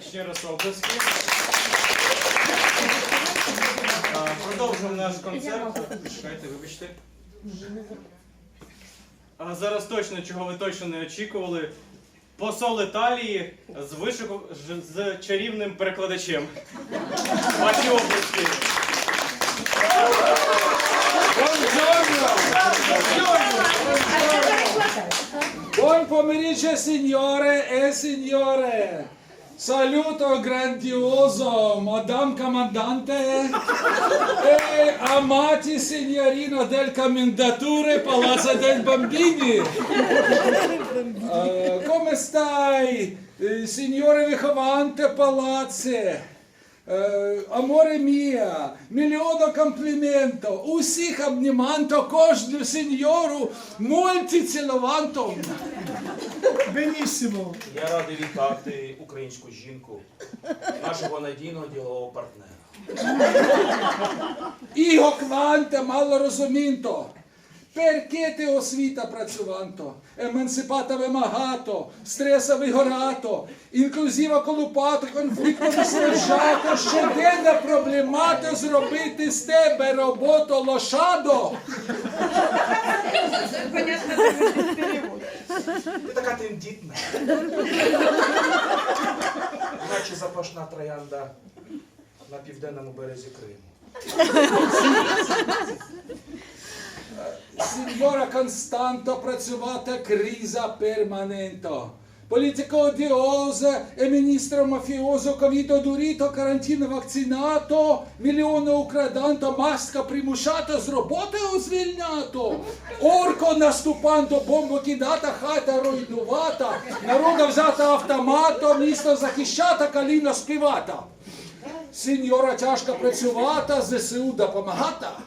Ще раз обласки. Продовжуємо наш концерт. Чекайте, вибачте. А зараз точно, чого ви точно не очікували. Посол Італії з вишику з чарівним перекладачем. Ваші обласки. Buon pomeriggio signore e signore. Saluto grandioso, Madame Comandante e amati signorino del Commendatore Palazzo del Bambini. Uh, come stai, eh, signore Vicovante Palazze? Е, Аморе мія, мільйоно компліменто, усіх обніманто, кожну сеньору, мольті цілованто. Benissimo. Я радий вітати українську жінку, нашого надійного ділового партнера. Іго кванте мало розумінто. Perché ти освіта працюванто, емансипата вимагато, стреса вигорато, інклюзива колупато, конфліктно вистражато, щоденна проблемато зробити з тебе роботу лошадо. Ти така тендітна. Наче запашна троянда на південному березі Криму. Signora Constanto працювата криза перманенто. Politico odiosa e ministro mafioso, Covid durito, карантин вакцинаto, мільйони украданто, маска примушата, з роботи звільнято. Орко наступанто, бомбу кидата, хата руйнувата, народа взята автоматом, місто захищата, каліна співата. Сеньора тяжко працювати, ЗСУ допомагата.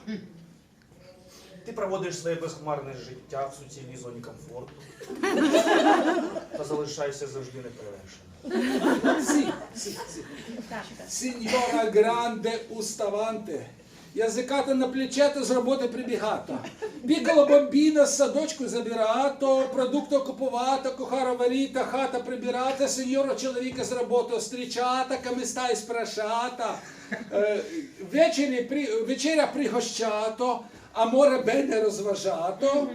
Ти проводиш своє безхмарне життя в суцільній зоні комфорту та залишаєшся завжди неперевершеним. Сі, сі, сі. Signora Гранде ustavante. Язиката на плечето з роботи прибігато. Пікало бомбіна з садочку забирато, продукти купувато, кухара варіта, хата прибирата, сеньора чоловіка з роботи зустрічата, камиста і спрашата. Е, Вечері, вечеря пригощато, а море бене розважато.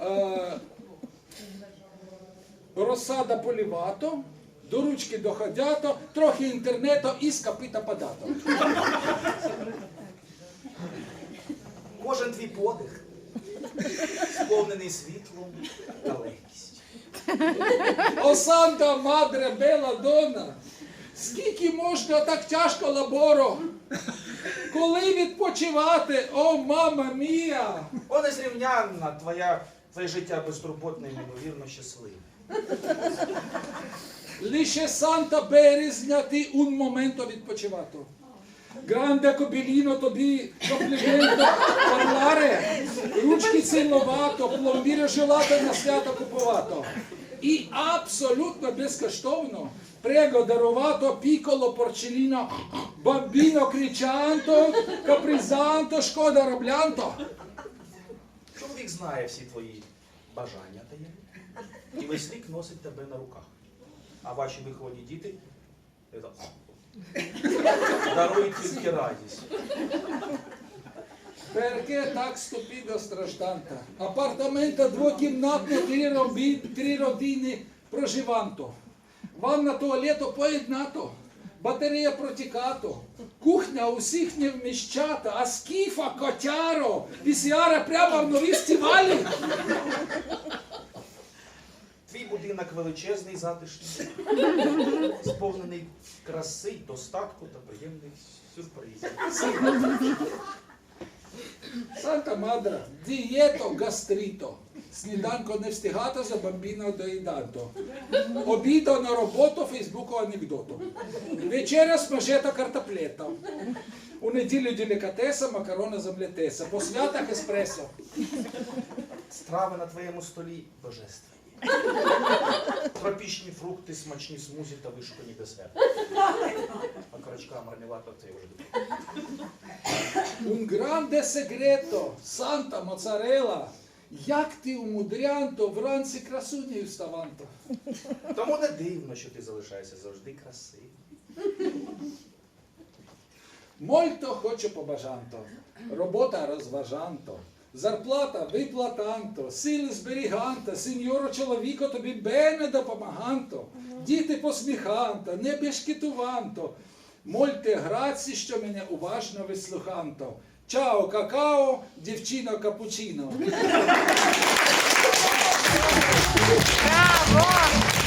Е, розсада полівато, до ручки доходято, трохи інтернету і з подато. Кожен твій подих сповнений світлом та легкістю. О Санта Мадре Бела Дона, скільки можна так тяжко лаборо? Коли відпочивати, о мама мія! О, незрівнянна твоя, твоє життя безтурботне і неймовірно щасливе. Лише Санта Березня ти un момento відпочивато. Гранде кобіліно тобі компліменто parlare, ручки цілувато, пломбіри желато на свято купувато. І абсолютно безкоштовно прего дарувато піколо порчеліно, бамбіно кричанто, капризанто, шкода роблянто. Чоловік знає всі твої бажання таємні. І весь рік носить тебе на руках. А ваші виховані діти е, тільки радість. Perché так stupido стражданта? Апартамента двокімнатно, три, робі, три родини проживанто. Ванна туалету поєднато. Батарея протікато. Кухня усіх не вміщата, а скіфа, котяро, пісіара прямо в новій стівалі. Будинок величезний, затишний, сповнений краси, достатку та приємних сюрпризів. Санта Мадра, дієто гастрито. Сніданко не встигато за бамбіно доїданто. Обідо на роботу, фейсбуку анекдоту. Вечеря смажета картоплета. У неділю делікатеса, макарона з омлетеса. По святах еспресо. Страви на твоєму столі божественні. Тропічні фрукти, смачні смузі та вишукані десерти. А карачка мармелад це я вже думаю. Un grande segreto, Санта моцарела. Як ти умудрянто вранці красунею ставанто? Тому не дивно, що ти залишаєшся завжди красивим. Мольто хочу побажанто, робота розважанто, зарплата виплатанто, сили зберіганто, сеньоро чоловіко тобі бене допомаганто, діти посміханто, не бешкетуванто, мольте граці, що мене уважно вислуханто. Чао, какао, дівчино капучино. Браво!